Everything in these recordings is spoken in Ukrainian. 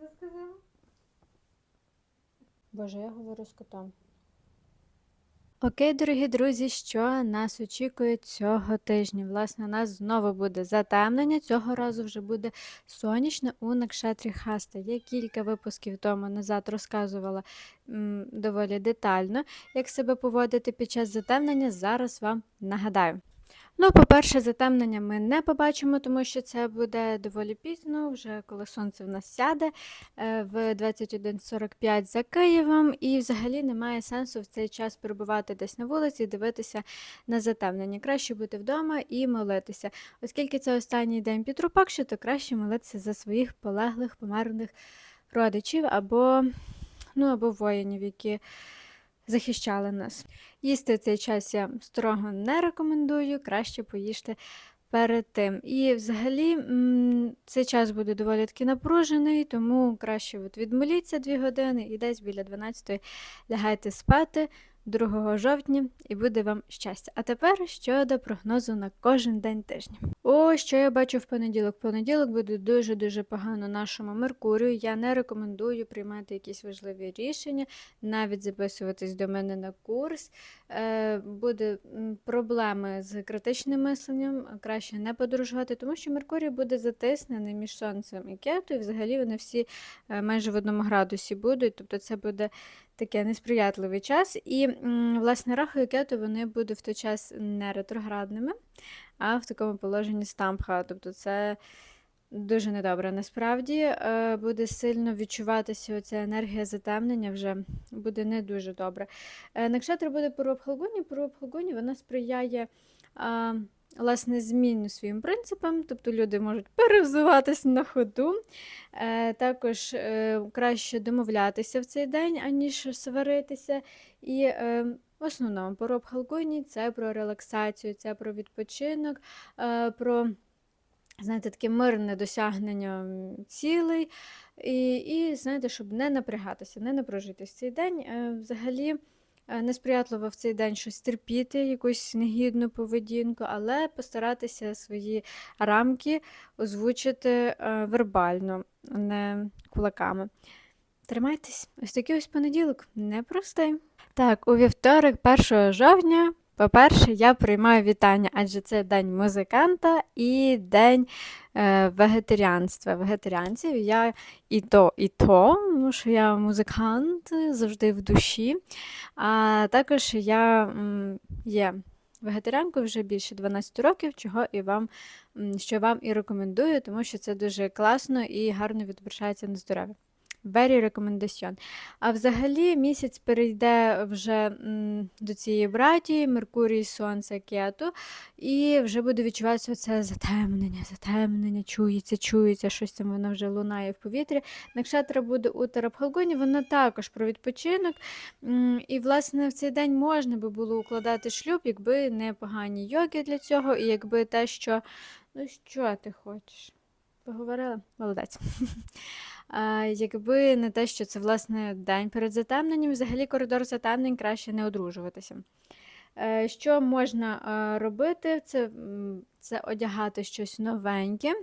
це сказала? Боже, я говорю з котом. Окей, дорогі друзі, що нас очікує цього тижня? Власне, у нас знову буде затемнення. Цього разу вже буде сонячне у Накшатрі Хаста. Я кілька випусків тому назад розказувала м, доволі детально, як себе поводити під час затемнення. Зараз вам нагадаю. Ну, по-перше, затемнення ми не побачимо, тому що це буде доволі пізно, вже коли сонце в нас сяде е, в 21.45 за Києвом, і взагалі немає сенсу в цей час перебувати десь на вулиці і дивитися на затемнення. Краще бути вдома і молитися. Оскільки це останній день Пітрупакші, то краще молитися за своїх полеглих, померлих родичів або, ну, або воїнів, які захищали нас. Їсти цей час я строго не рекомендую, краще поїжте перед тим. І взагалі цей час буде доволі таки напружений, тому краще от відмоліться 2 години і десь біля 12 лягайте спати 2 жовтня і буде вам щастя. А тепер щодо прогнозу на кожен день тижня. О, що я бачу в понеділок. Понеділок буде дуже-дуже погано нашому Меркурію. Я не рекомендую приймати якісь важливі рішення, навіть записуватись до мене на курс. Е, буде проблеми з критичним мисленням, краще не подорожувати, тому що Меркурій буде затиснений між Сонцем і Кету, і взагалі вони всі е, майже в одному градусі будуть, тобто це буде таке несприятливий час. І, власне, Раху і Кету вони будуть в той час не ретроградними, а в такому положенні стампха. Тобто це дуже недобре. Насправді е, буде сильно відчуватися оця енергія затемнення вже буде не дуже добре. Е, Накшатра буде по Рубхалгуні. По Рубхалгуні вона сприяє власне зміну своїм принципам, тобто люди можуть перевзуватися на ходу. Е, також е, краще домовлятися в цей день, аніж сваритися. І е, в основному по Рубхалгуні це про релаксацію, це про відпочинок, е, про знаєте, таке мирне досягнення цілей. І, і знаєте, щоб не напрягатися, не напружитись цей день. Е, Взагалі несприятливо в цей день щось терпіти, якусь негідну поведінку, але постаратися свої рамки озвучити е, вербально, а не кулаками. Тримайтесь, ось такий ось понеділок, непростий. Так, у вівторок, 1 жовтня, по-перше, я приймаю вітання, адже це день музиканта і день е, вегетаріанства. Вегетаріанців я і то, і то, тому що я музикант завжди в душі. А також я м, є вегетаріанкою вже більше 12 років, чого і вам, що вам і рекомендую, тому що це дуже класно і гарно відображається на здоров'я. Very recommendation. А взагалі місяць перейде вже до цієї братії, Меркурій, Сонце, Кету, і вже буде відчуватися це затемнення, затемнення, чується, чується, щось там воно вже лунає в повітрі. Накшатра буде у Тарабхалгоні, вона також про відпочинок. І, власне, в цей день можна би було укладати шлюб, якби не погані йоги для цього, і якби те, що. Ну, що ти хочеш? Поговорила? Молодець. Якби не те, що це власне день перед затемненням, взагалі коридор затемнень краще не одружуватися. Е, Що можна е, робити? Це, це одягати щось новеньке.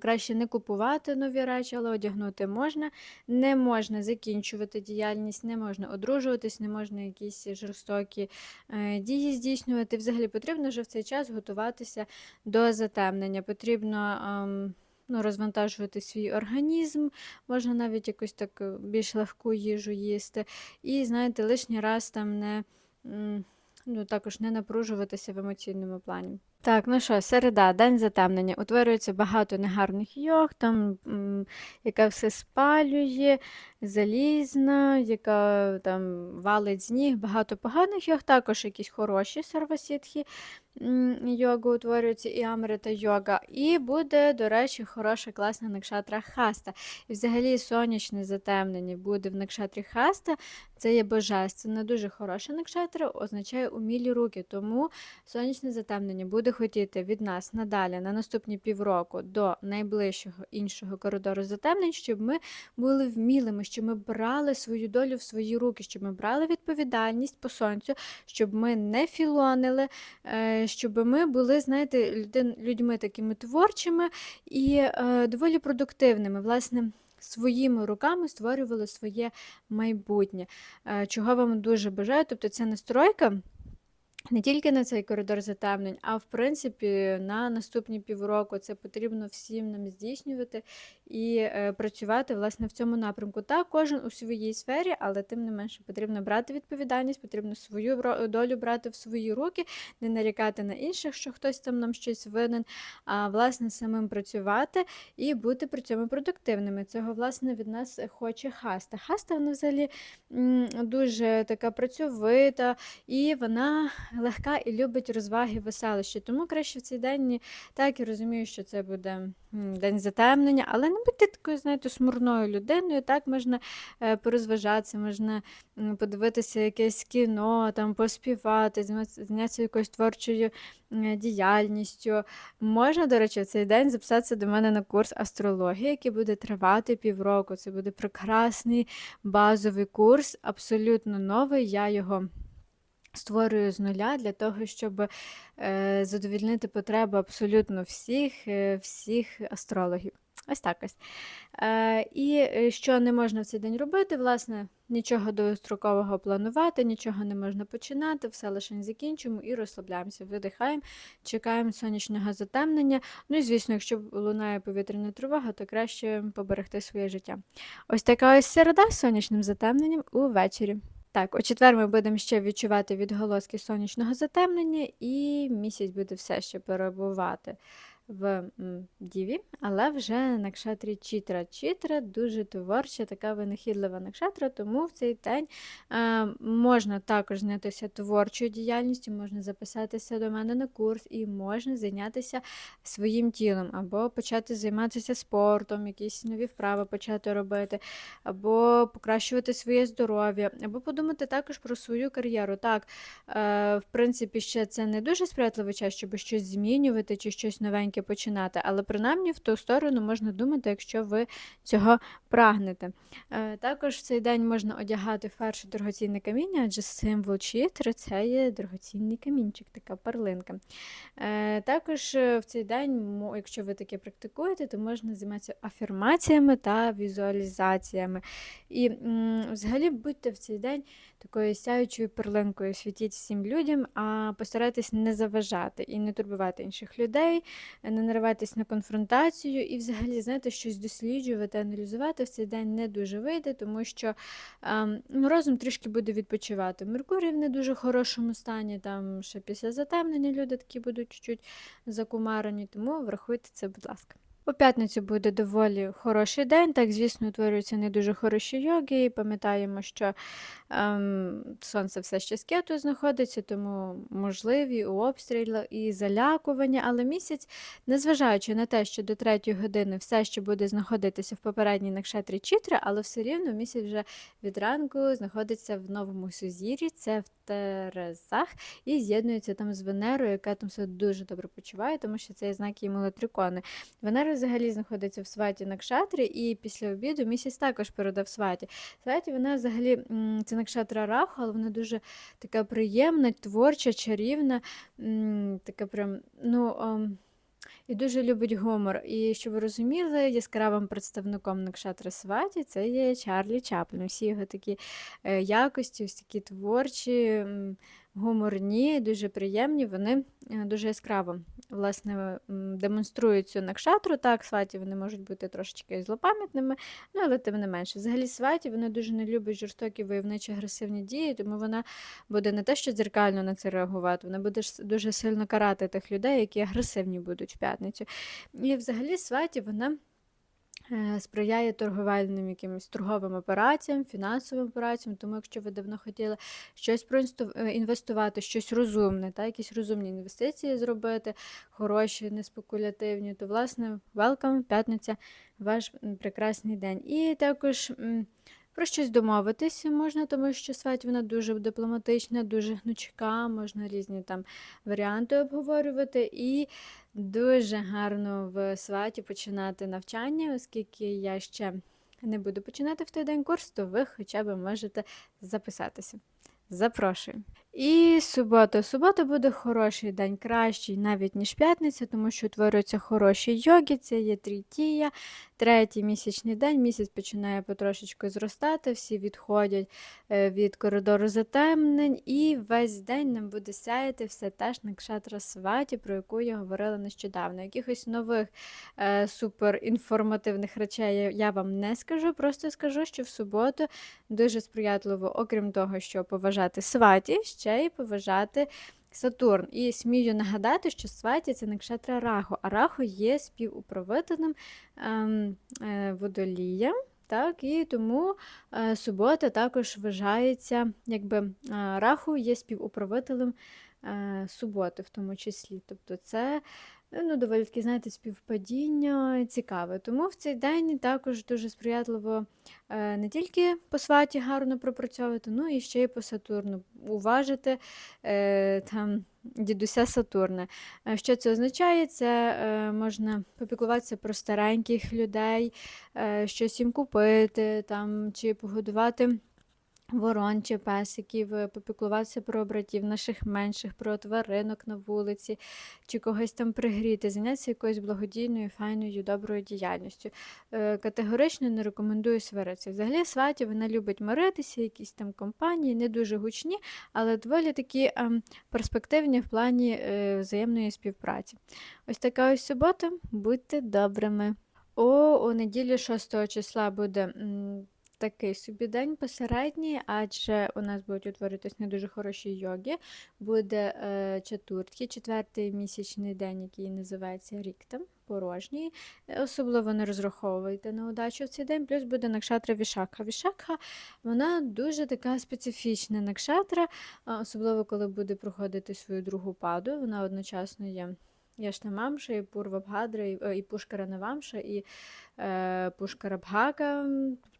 Краще не купувати нові речі, але одягнути можна. Не можна закінчувати діяльність, не можна одружуватись, не можна якісь жорстокі е, дії здійснювати. Взагалі потрібно вже в цей час готуватися до затемнення. Потрібно ем, ну, розвантажувати свій організм, можна навіть якусь так е, більш легку їжу їсти. І, знаєте, лишній раз там не. Ну, також не напружуватися в емоційному плані. Так, ну що, середа, день затемнення. Утворюється багато негарних йог, там, яка все спалює, залізна, яка там валить з ніг, багато поганих йог, також якісь хороші сарвасітхи м, йога утворюються, і амрита йога. І буде, до речі, хороша класна накшатра хаста. І взагалі сонячне затемнення буде в накшатрі хаста. Це є божественна, дуже хороша накшатра, означає умілі руки. Тому сонячне затемнення буде хотіти від нас надалі на наступні півроку до найближчого іншого коридору затемнень, щоб ми були вмілими, щоб ми брали свою долю в свої руки, щоб ми брали відповідальність по сонцю, щоб ми не філонили, е, щоб ми були, знаєте, людьми такими творчими і е, доволі продуктивними. Власне, своїми руками створювали своє майбутнє, е, чого вам дуже бажаю. Тобто це настройка. Не тільки на цей коридор затемнень, а в принципі на наступні півроку це потрібно всім нам здійснювати і е, працювати власне в цьому напрямку. Так, кожен у своїй сфері, але тим не менше потрібно брати відповідальність, потрібно свою долю брати в свої руки, не нарікати на інших, що хтось там нам щось винен, а власне самим працювати і бути при цьому продуктивними. Цього власне від нас хоче хаста. Хаста вона взагалі дуже така працьовита, і вона легка і любить розваги, веселощі. Тому краще в цей день так і розумію, що це буде день затемнення, але не будьте такою, знаєте, смурною людиною. Так можна е, порозважатися, можна подивитися якесь кіно, там поспівати, зайнятися якоюсь творчою діяльністю. Можна, до речі, в цей день записатися до мене на курс астрології, який буде тривати півроку. Це буде прекрасний базовий курс, абсолютно новий. Я його створюю з нуля для того, щоб е, задовільнити потреби абсолютно всіх, е, всіх астрологів. Ось так ось. Е, і що не можна в цей день робити, власне, нічого довгострокового планувати, нічого не можна починати, все лише закінчуємо і розслабляємося, видихаємо, чекаємо сонячного затемнення. Ну і звісно, якщо лунає повітряна тривога, то краще поберегти своє життя. Ось така ось середа з сонячним затемненням увечері. Так, у четвер ми будемо ще відчувати відголоски сонячного затемнення, і місяць буде все ще перебувати в Діві, але вже на кшатрі Чітра. Чітра дуже творча, така винахідлива накшатра, тому в цей день е, можна також зайнятися творчою діяльністю, можна записатися до мене на курс і можна зайнятися своїм тілом, або почати займатися спортом, якісь нові вправи почати робити, або покращувати своє здоров'я, або подумати також про свою кар'єру. Так, е, в принципі, ще це не дуже сприятливий час, щоб щось змінювати чи щось новеньке починати, але принаймні в ту сторону можна думати, якщо ви цього прагнете. Е, Також в цей день можна одягати вперше дорогоцінне каміння, адже символ читри це є дорогоцінний камінчик, така перлинка. Е, Також е, в цей день, якщо ви таке практикуєте, то можна займатися афірмаціями та візуалізаціями. І взагалі будьте в цей день такою сяючою перлинкою, світіть всім людям, а постарайтесь не заважати і не турбувати інших людей, не нариватись на конфронтацію і взагалі, знаєте, щось досліджувати, аналізувати в цей день не дуже вийде, тому що ем, ну, розум трішки буде відпочивати. Меркурій в не дуже хорошому стані, там ще після затемнення люди такі будуть чуть-чуть закумарені, тому врахуйте це, будь ласка. У п'ятницю буде доволі хороший день. Так, звісно, утворюються не дуже хороші йоги. І пам'ятаємо, що ем, сонце все ще з кету знаходиться, тому можливі у обстріли і залякування. Але місяць, незважаючи на те, що до третьої години все ще буде знаходитися в попередній накшетрі Чітри, але все рівно місяць вже від ранку знаходиться в новому сузір'ї, це в Терезах, і з'єднується там з Венерою, яка там все дуже добре почуває, тому що це є знак її молотрикони. Венера взагалі знаходиться в сваті Накшатрі, і після обіду місяць також передав сваті. Сваті вона взагалі це Накшатра Раху, але вона дуже така приємна, творча, чарівна, така прям, ну. І дуже любить гумор. І щоб ви розуміли, яскравим представником Накшатри Сваті це є Чарлі Чаплін. Всі його такі е, якості, ось такі творчі, гуморні, дуже приємні, вони е, дуже яскраво власне, демонструють цю накшатру. Так, сваті вони можуть бути трошечки злопам'ятними, ну, але тим не менше. Взагалі сваті вони дуже не люблять жорстокі войовничі агресивні дії, тому вона буде не те, що дзеркально на це реагувати, вона буде дуже сильно карати тих людей, які агресивні будуть п'ятницю. І взагалі сваті вона. е, Сприяє торговельним якимось торговим операціям, фінансовим операціям. Тому, якщо ви давно хотіли щось проінвестувати, щось розумне, та, якісь розумні інвестиції зробити, хороші, не спекулятивні, то, власне, welcome, п'ятниця, ваш прекрасний день. І також. Про щось домовитися можна, тому що свать вона дуже дипломатична, дуже гнучка, можна різні там варіанти обговорювати. І дуже гарно в сваті починати навчання, оскільки я ще не буду починати в той день курс, то ви хоча б можете записатися. Запрошую. І субота. Субота буде хороший день, кращий навіть ніж п'ятниця, тому що утворюються хороші йоги, це є трітія, третій місячний день. Місяць починає потрошечку зростати, всі відходять е, від коридору затемнень, і весь день нам буде сяяти все теж на кшатра сваті, про яку я говорила нещодавно. Якихось нових е, суперінформативних речей я- вам не скажу, просто скажу, що в суботу дуже сприятливо, окрім того, що поважати сваті, ще й поважати Сатурн. І смію нагадати, що сваті це накшатра Раху, а Раху є співуправителем ем, е, водолія. Так, і тому е, субота також вважається, якби е, Раху є співуправителем суботи в тому числі. Тобто це ну, доволі таки, знаєте, співпадіння цікаве. Тому в цей день також дуже сприятливо е, не тільки по сваті гарно пропрацьовувати, ну і ще й по Сатурну. Уважити е, там дідуся Сатурна. Е, Що це означає? Це е, можна попіклуватися про стареньких людей, е, щось їм купити, там, чи погодувати. Ворон чи песиків, е, попіклуватися про братів наших менших, про тваринок на вулиці, чи когось там пригріти, зайнятися якоюсь благодійною, файною, доброю діяльністю. Е, Категорично не рекомендую сваритися. Взагалі, сваті вона любить миритися, якісь там компанії, не дуже гучні, але доволі такі ем, перспективні в плані е, взаємної співпраці. Ось така ось субота. Будьте добрими. О, у неділю 6 числа буде такий собі день посередній, адже у нас будуть утворитись не дуже хороші йоги. Буде е, четвертий, четвертий місячний день, який називається ріктам, порожній. Особливо не розраховуйте на удачу в цей день, плюс буде накшатра Вішакха. Вішакха вона дуже така специфічна накшатра, особливо коли буде проходити свою другу паду. Вона одночасно є. Яшнамамша, і Пурвабгадра, і, е, і Пушкара Навамша, і е, Пушкара Бхага.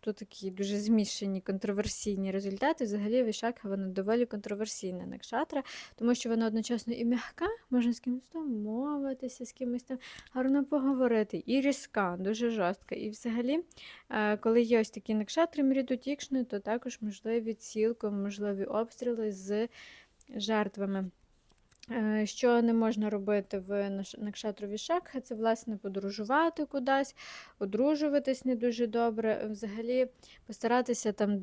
Тобто такі дуже змішані контроверсійні результати. Взагалі Вішакха вона доволі контроверсійна накшатра, тому що вона одночасно і м'яка, можна з кимось домовитися, з кимось там гарно поговорити, і різка, дуже жорстка. І взагалі, е, коли є ось такі накшатри мрідутікшни, то також можливі цілком можливі обстріли з жертвами. Е, Що не можна робити в Накшатрові Шакха, це власне подорожувати кудись, одружуватись не дуже добре. Взагалі постаратися там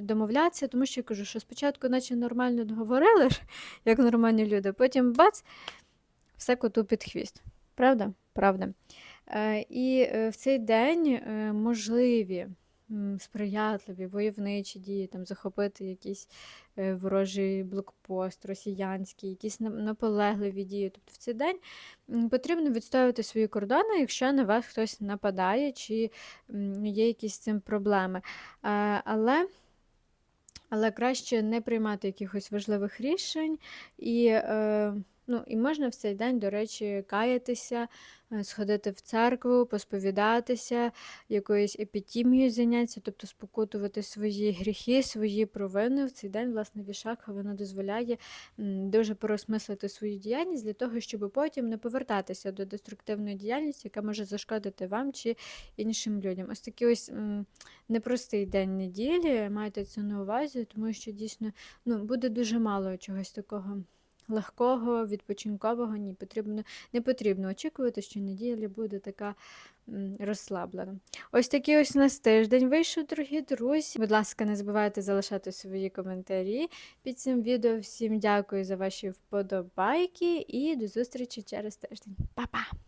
домовлятися, тому що я кажу, що спочатку, наче нормально договорили, ж, як нормальні люди, потім бац, все коту під хвіст. Правда? Правда. Е, І е, в цей день е, можливі сприятливі войовничі дії, там захопити якийсь е, ворожий блокпост, росіянський, якісь наполегливі дії. Тобто в цей день потрібно відстоювати свої кордони, якщо на вас хтось нападає, чи є якісь з цим проблеми. Е, Але але краще не приймати якихось важливих рішень, і, е, ну, і можна в цей день, до речі, каятися, е, сходити в церкву, посповідатися, якоюсь епітімією зайнятися, тобто спокутувати свої гріхи, свої провини. В цей день, власне, Вішакха вона дозволяє дуже переосмислити свою діяльність для того, щоб потім не повертатися до деструктивної діяльності, яка може зашкодити вам чи іншим людям. Ось такий ось непростий день неділі, майте це на увазі, тому що дійсно ну, буде дуже мало чогось такого легкого, відпочинкового. Ні, потрібно, не потрібно очікувати, що неділя буде така розслаблена. Ось такий ось у нас тиждень вийшов, дорогі друзі. Будь ласка, не забувайте залишати свої коментарі під цим відео. Всім дякую за ваші вподобайки і до зустрічі через тиждень. Па-па!